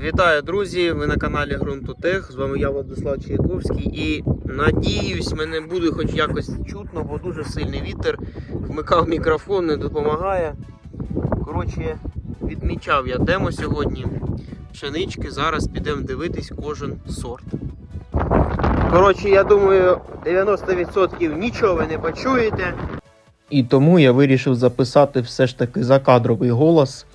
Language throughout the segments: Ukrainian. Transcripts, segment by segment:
Вітаю, друзі! Ви на каналі Грунтотех. З вами я, Владислав Чайковський. І надіюсь, мене буде хоч якось чутно, бо дуже сильний вітер. Вмикав мікрофон, не допомагає. Коротше, відмічав я демо сьогодні. Пшенички. Зараз підемо дивитись кожен сорт. Коротше, я думаю, 90% нічого ви не почуєте. І тому я вирішив записати все ж таки закадровий голос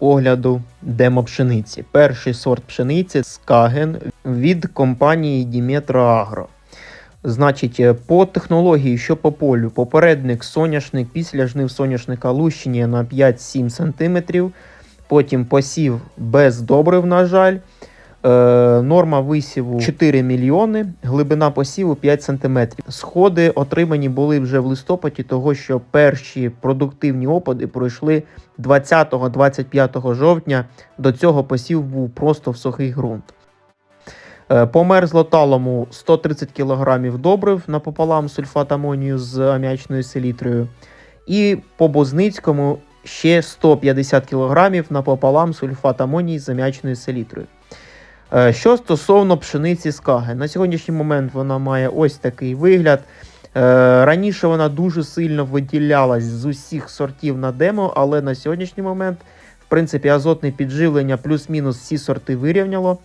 огляду демо пшениці. Перший сорт пшениці Скаген від компанії Діметро Агро. Значить, е, по технології, що по полю, попередник соняшник після жнив соняшника лущення на 5-7 см. Потім посів без добрив, на жаль. Е, норма висіву 4 мільйони, глибина посіву 5 см. Сходи отримані були вже в листопаді, того що перші продуктивні опади пройшли 20-25 жовтня. До цього посів був просто в сухий ґрунт. Е, По мерзлоталому 130 кг добрив напополам сульфат амонію з аміачною селітрою. І по Бозницькому ще 150 кг напополам сульфат амонії з аміачною селітрою. Е, Що стосовно пшениці скаги, на сьогоднішній момент вона має ось такий вигляд. Е, Раніше вона дуже сильно виділялась з усіх сортів на демо, але на сьогоднішній момент, в принципі, азотне підживлення плюс-мінус всі сорти вирівняло.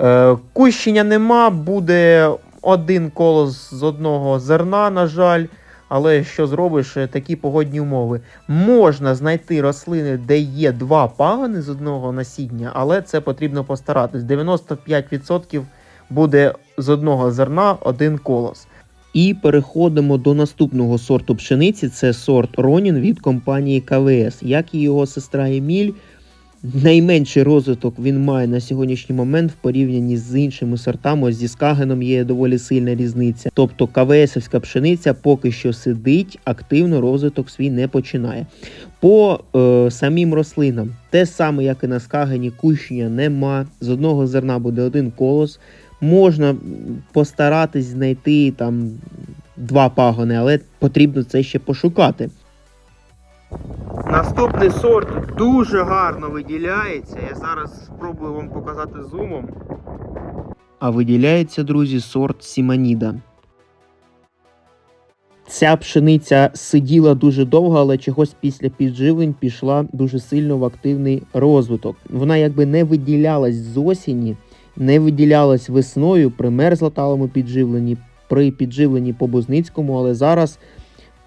Е, Кущення нема, буде один колос з одного зерна, на жаль. Але що зробиш, е, такі погодні умови. Можна знайти рослини, де є два пагони з одного насіння, але це потрібно постаратись. 95% буде з одного зерна один колос. І переходимо до наступного сорту пшениці. Це сорт Ронін від компанії КВС. Як і його сестра Еміль, найменший розвиток він має на сьогоднішній момент в порівнянні з іншими сортами. Ось зі Скагеном є доволі сильна різниця. Тобто КВСівська пшениця поки що сидить, активно розвиток свій не починає. По е, самим рослинам, те саме, як і на Скагені, кущення нема. З одного зерна буде один колос. Можна постаратись знайти там два пагони, але потрібно це ще пошукати. Наступний сорт дуже гарно виділяється. Я зараз спробую вам показати зумом. А виділяється, друзі, сорт Сіманіда. Ця пшениця сиділа дуже довго, але чогось після підживлень пішла дуже сильно в активний розвиток. Вона якби не виділялась з осені, не виділялась весною при мерзлоталому підживленні, при підживленні по Бузницькому, але зараз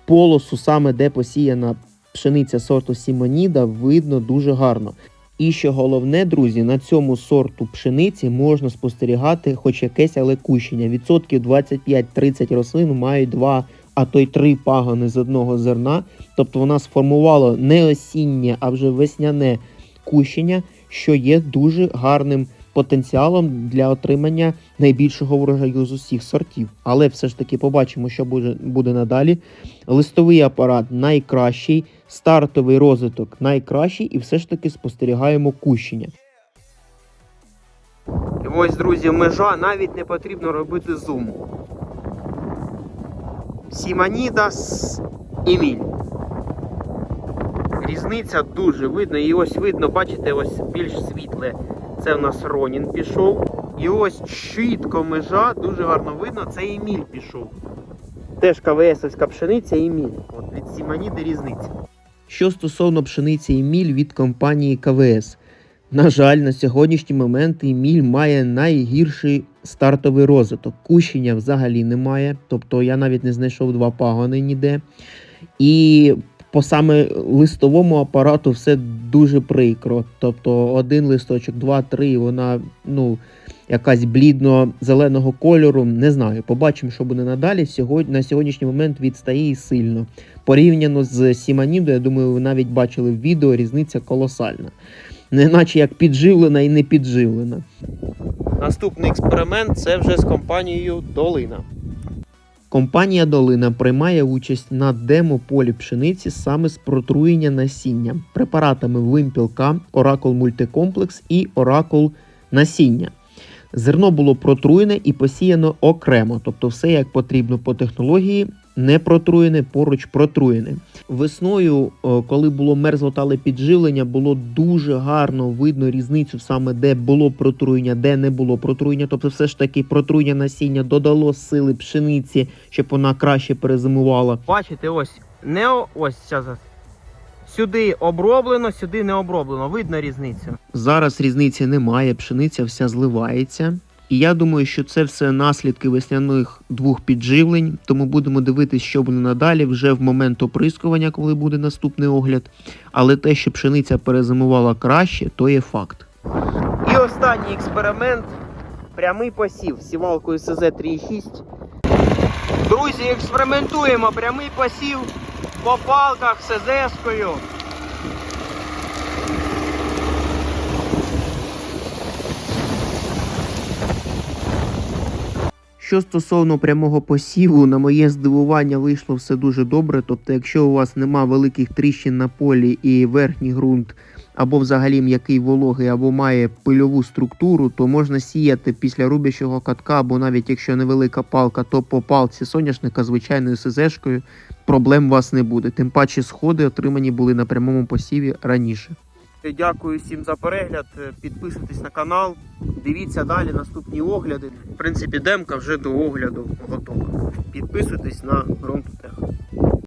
полосу, саме де посіяна пшениця сорту Сімоніда, видно дуже гарно. І що головне, друзі, на цьому сорту пшениці можна спостерігати хоч якесь але кущення. Відсотків 25-30 рослин мають два, а то й три пагони з одного зерна. Тобто вона сформувала не осіннє, а вже весняне кущення, що є дуже гарним потенціалом для отримання найбільшого врожаю з усіх сортів. Але все ж таки побачимо, що буде, буде надалі. Листовий апарат найкращий, стартовий розвиток найкращий, і все ж таки спостерігаємо кущення. І ось, друзі, межа навіть не потрібно робити зум. Сіманідас Еміль. Різниця дуже видно. І ось видно, бачите, ось більш світле. Це в нас Ронін пішов. І ось чітко межа, дуже гарно видно, це Еміль пішов. Теж КВСовська пшениця Еміль. От від Сіманіди різниця. Що стосовно пшениці Еміль від компанії КВС. На жаль, на сьогоднішній момент Еміль має найгірший стартовий розвиток. Кущення взагалі немає. Тобто я навіть не знайшов два пагони ніде. І по саме листовому апарату все дуже прикро. Тобто один листочок, два, три, і вона ну, якась блідно-зеленого кольору. Не знаю. Побачимо, що буде надалі. Сьогодні, на сьогоднішній момент відстає сильно. Порівняно з Сіманідою, я думаю, ви навіть бачили в відео, різниця колосальна. Неначе як підживлена і не підживлена. Наступний експеримент це вже з компанією Долина. Компанія Долина приймає участь на демо-полі пшениці саме з протруєння насіння препаратами вимпілка, Оракул Мультикомплекс і Оракул насіння. Зерно було протруєне і посіяно окремо, тобто все як потрібно по технології, не протруєне, поруч протруєне. Весною, е, коли було мерзлотале підживлення, було дуже гарно видно різницю саме де було протруєння, де не було протруєння. Тобто, все ж таки протруєння насіння додало сили пшениці, щоб вона краще перезимувала. Бачите, ось не ось зараз. Сюди оброблено, сюди не оброблено. Видно різницю. Зараз різниці немає, пшениця вся зливається. І я думаю, що це все наслідки весняних двох підживлень, тому будемо дивитися, що буде надалі вже в момент оприскування, коли буде наступний огляд. Але те, що пшениця перезимувала краще, то є факт. І останній експеримент прямий посів сівалкою СЗ 3.6. Друзі, експериментуємо прямий посів по палках СЗ-шкою. Що стосовно прямого посіву, на моє здивування вийшло все дуже добре. Тобто, якщо у вас нема великих тріщин на полі і верхній ґрунт, або взагалі м'який вологий, або має пильову структуру, то можна сіяти після рубящого катка, або навіть якщо невелика палка, то по палці соняшника звичайною СЗшкою проблем у вас не буде. Тим паче сходи отримані були на прямому посіві раніше. Дякую всім за перегляд. Підписуйтесь на канал, дивіться далі наступні огляди. В принципі, демка вже до огляду готова. Підписуйтесь на ґрунтотех.